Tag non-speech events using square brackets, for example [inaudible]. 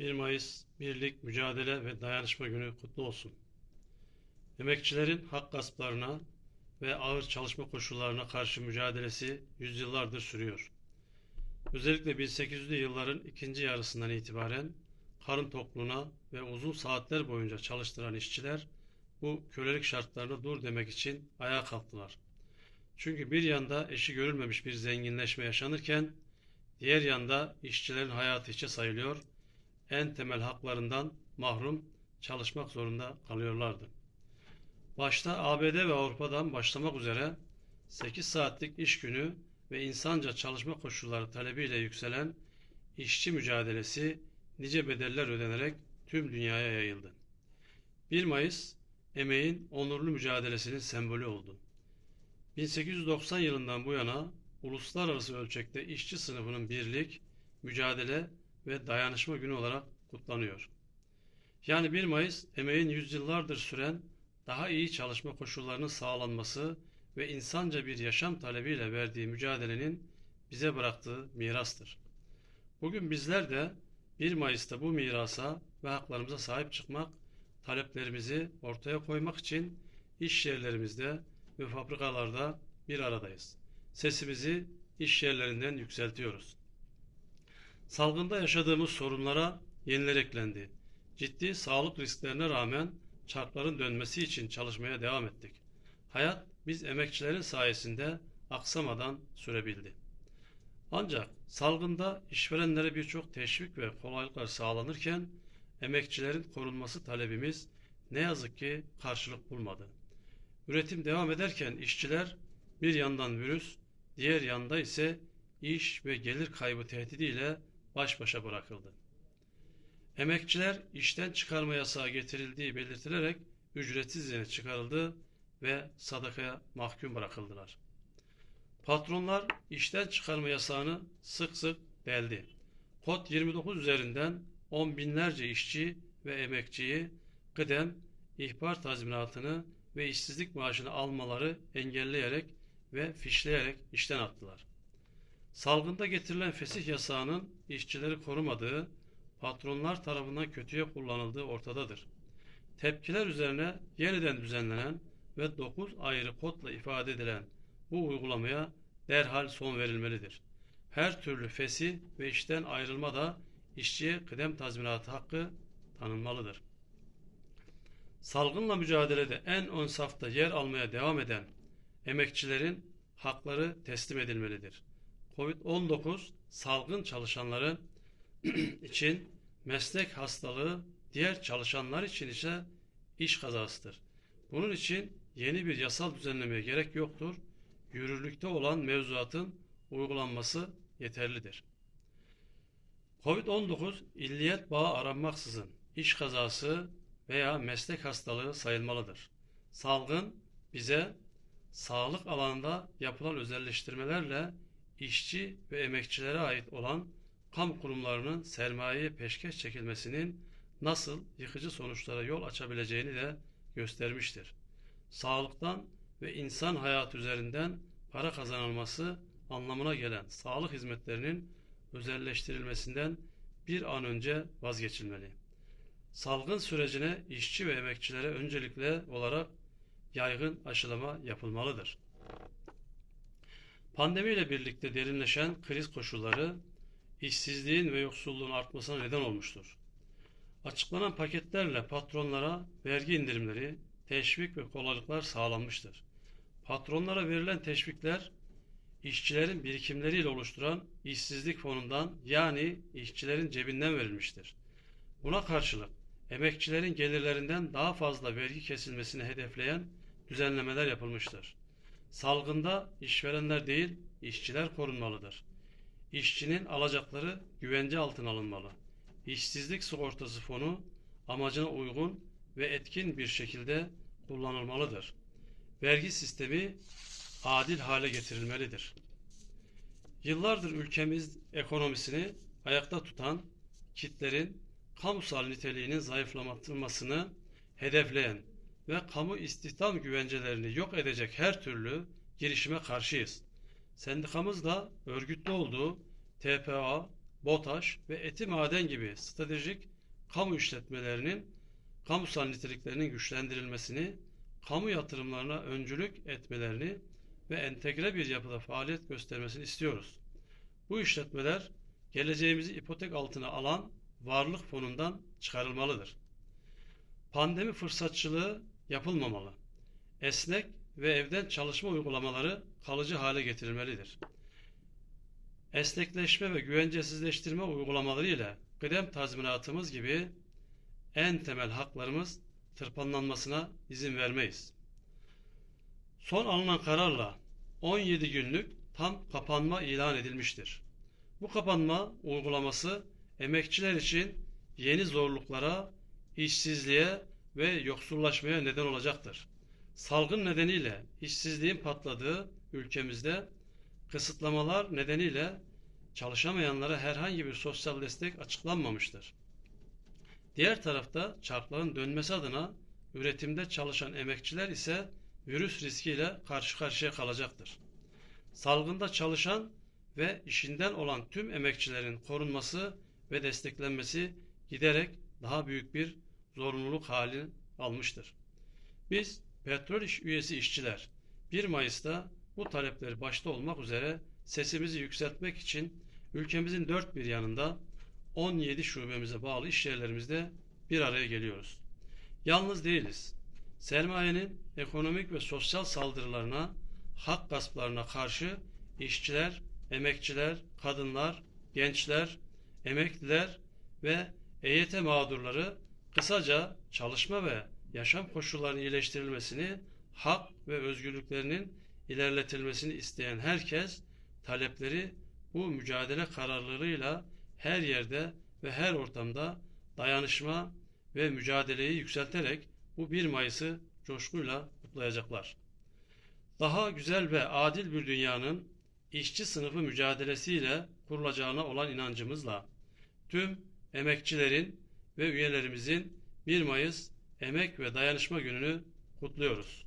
1 Mayıs Birlik, Mücadele ve Dayanışma Günü kutlu olsun. Emekçilerin hak gasplarına ve ağır çalışma koşullarına karşı mücadelesi yüzyıllardır sürüyor. Özellikle 1800'lü yılların ikinci yarısından itibaren karın tokluğuna ve uzun saatler boyunca çalıştıran işçiler bu kölelik şartlarına dur demek için ayağa kalktılar. Çünkü bir yanda eşi görülmemiş bir zenginleşme yaşanırken diğer yanda işçilerin hayatı içe sayılıyor, en temel haklarından mahrum çalışmak zorunda kalıyorlardı. Başta ABD ve Avrupa'dan başlamak üzere 8 saatlik iş günü ve insanca çalışma koşulları talebiyle yükselen işçi mücadelesi nice bedeller ödenerek tüm dünyaya yayıldı. 1 Mayıs emeğin onurlu mücadelesinin sembolü oldu. 1890 yılından bu yana uluslararası ölçekte işçi sınıfının birlik, mücadele ve dayanışma günü olarak kutlanıyor. Yani 1 Mayıs emeğin yüzyıllardır süren daha iyi çalışma koşullarının sağlanması ve insanca bir yaşam talebiyle verdiği mücadelenin bize bıraktığı mirastır. Bugün bizler de 1 Mayıs'ta bu mirasa ve haklarımıza sahip çıkmak, taleplerimizi ortaya koymak için iş yerlerimizde ve fabrikalarda bir aradayız. Sesimizi iş yerlerinden yükseltiyoruz. Salgında yaşadığımız sorunlara yeniler eklendi. Ciddi sağlık risklerine rağmen çarkların dönmesi için çalışmaya devam ettik. Hayat biz emekçilerin sayesinde aksamadan sürebildi. Ancak salgında işverenlere birçok teşvik ve kolaylıklar sağlanırken emekçilerin korunması talebimiz ne yazık ki karşılık bulmadı. Üretim devam ederken işçiler bir yandan virüs, diğer yanda ise iş ve gelir kaybı tehdidiyle baş başa bırakıldı. Emekçiler işten çıkarma yasağı getirildiği belirtilerek ücretsiz izine çıkarıldı ve sadakaya mahkum bırakıldılar. Patronlar işten çıkarma yasağını sık sık deldi. Kod 29 üzerinden on binlerce işçi ve emekçiyi kıdem, ihbar tazminatını ve işsizlik maaşını almaları engelleyerek ve fişleyerek işten attılar. Salgında getirilen fesih yasağının işçileri korumadığı, patronlar tarafından kötüye kullanıldığı ortadadır. Tepkiler üzerine yeniden düzenlenen ve 9 ayrı kodla ifade edilen bu uygulamaya derhal son verilmelidir. Her türlü fesih ve işten ayrılma da işçiye kıdem tazminatı hakkı tanınmalıdır. Salgınla mücadelede en ön safta yer almaya devam eden emekçilerin hakları teslim edilmelidir. Covid-19 salgın çalışanların [clears throat] için meslek hastalığı, diğer çalışanlar için ise iş kazasıdır. Bunun için yeni bir yasal düzenlemeye gerek yoktur. Yürürlükte olan mevzuatın uygulanması yeterlidir. Covid-19 illiyet bağı aranmaksızın iş kazası veya meslek hastalığı sayılmalıdır. Salgın bize sağlık alanında yapılan özelleştirmelerle işçi ve emekçilere ait olan kamu kurumlarının sermayeye peşkeş çekilmesinin nasıl yıkıcı sonuçlara yol açabileceğini de göstermiştir. Sağlıktan ve insan hayatı üzerinden para kazanılması anlamına gelen sağlık hizmetlerinin özelleştirilmesinden bir an önce vazgeçilmeli. Salgın sürecine işçi ve emekçilere öncelikle olarak yaygın aşılama yapılmalıdır. Pandemiyle birlikte derinleşen kriz koşulları işsizliğin ve yoksulluğun artmasına neden olmuştur. Açıklanan paketlerle patronlara vergi indirimleri, teşvik ve kolaylıklar sağlanmıştır. Patronlara verilen teşvikler işçilerin birikimleriyle oluşturan işsizlik fonundan yani işçilerin cebinden verilmiştir. Buna karşılık emekçilerin gelirlerinden daha fazla vergi kesilmesini hedefleyen düzenlemeler yapılmıştır. Salgında işverenler değil, işçiler korunmalıdır. İşçinin alacakları güvence altına alınmalı. İşsizlik sigortası fonu amacına uygun ve etkin bir şekilde kullanılmalıdır. Vergi sistemi adil hale getirilmelidir. Yıllardır ülkemiz ekonomisini ayakta tutan kitlerin kamusal niteliğinin zayıflamasını hedefleyen ve kamu istihdam güvencelerini yok edecek her türlü girişime karşıyız. Sendikamız da örgütlü olduğu TPA, BOTAŞ ve Eti Maden gibi stratejik kamu işletmelerinin kamusal niteliklerinin güçlendirilmesini, kamu yatırımlarına öncülük etmelerini ve entegre bir yapıda faaliyet göstermesini istiyoruz. Bu işletmeler geleceğimizi ipotek altına alan varlık fonundan çıkarılmalıdır. Pandemi fırsatçılığı yapılmamalı. Esnek ve evden çalışma uygulamaları kalıcı hale getirilmelidir. Esnekleşme ve güvencesizleştirme uygulamaları ile kıdem tazminatımız gibi en temel haklarımız tırpanlanmasına izin vermeyiz. Son alınan kararla 17 günlük tam kapanma ilan edilmiştir. Bu kapanma uygulaması emekçiler için yeni zorluklara, işsizliğe ve yoksullaşmaya neden olacaktır. Salgın nedeniyle işsizliğin patladığı ülkemizde kısıtlamalar nedeniyle çalışamayanlara herhangi bir sosyal destek açıklanmamıştır. Diğer tarafta çarkların dönmesi adına üretimde çalışan emekçiler ise virüs riskiyle karşı karşıya kalacaktır. Salgında çalışan ve işinden olan tüm emekçilerin korunması ve desteklenmesi giderek daha büyük bir zorunluluk hali almıştır. Biz petrol iş üyesi işçiler 1 Mayıs'ta bu talepleri başta olmak üzere sesimizi yükseltmek için ülkemizin dört bir yanında 17 şubemize bağlı iş yerlerimizde bir araya geliyoruz. Yalnız değiliz. Sermayenin ekonomik ve sosyal saldırılarına, hak gasplarına karşı işçiler, emekçiler, kadınlar, gençler, emekliler ve EYT mağdurları kısaca çalışma ve yaşam koşullarının iyileştirilmesini, hak ve özgürlüklerinin ilerletilmesini isteyen herkes talepleri bu mücadele kararlılığıyla her yerde ve her ortamda dayanışma ve mücadeleyi yükselterek bu 1 Mayıs'ı coşkuyla kutlayacaklar. Daha güzel ve adil bir dünyanın işçi sınıfı mücadelesiyle kurulacağına olan inancımızla tüm emekçilerin ve üyelerimizin 1 Mayıs Emek ve Dayanışma Günü'nü kutluyoruz.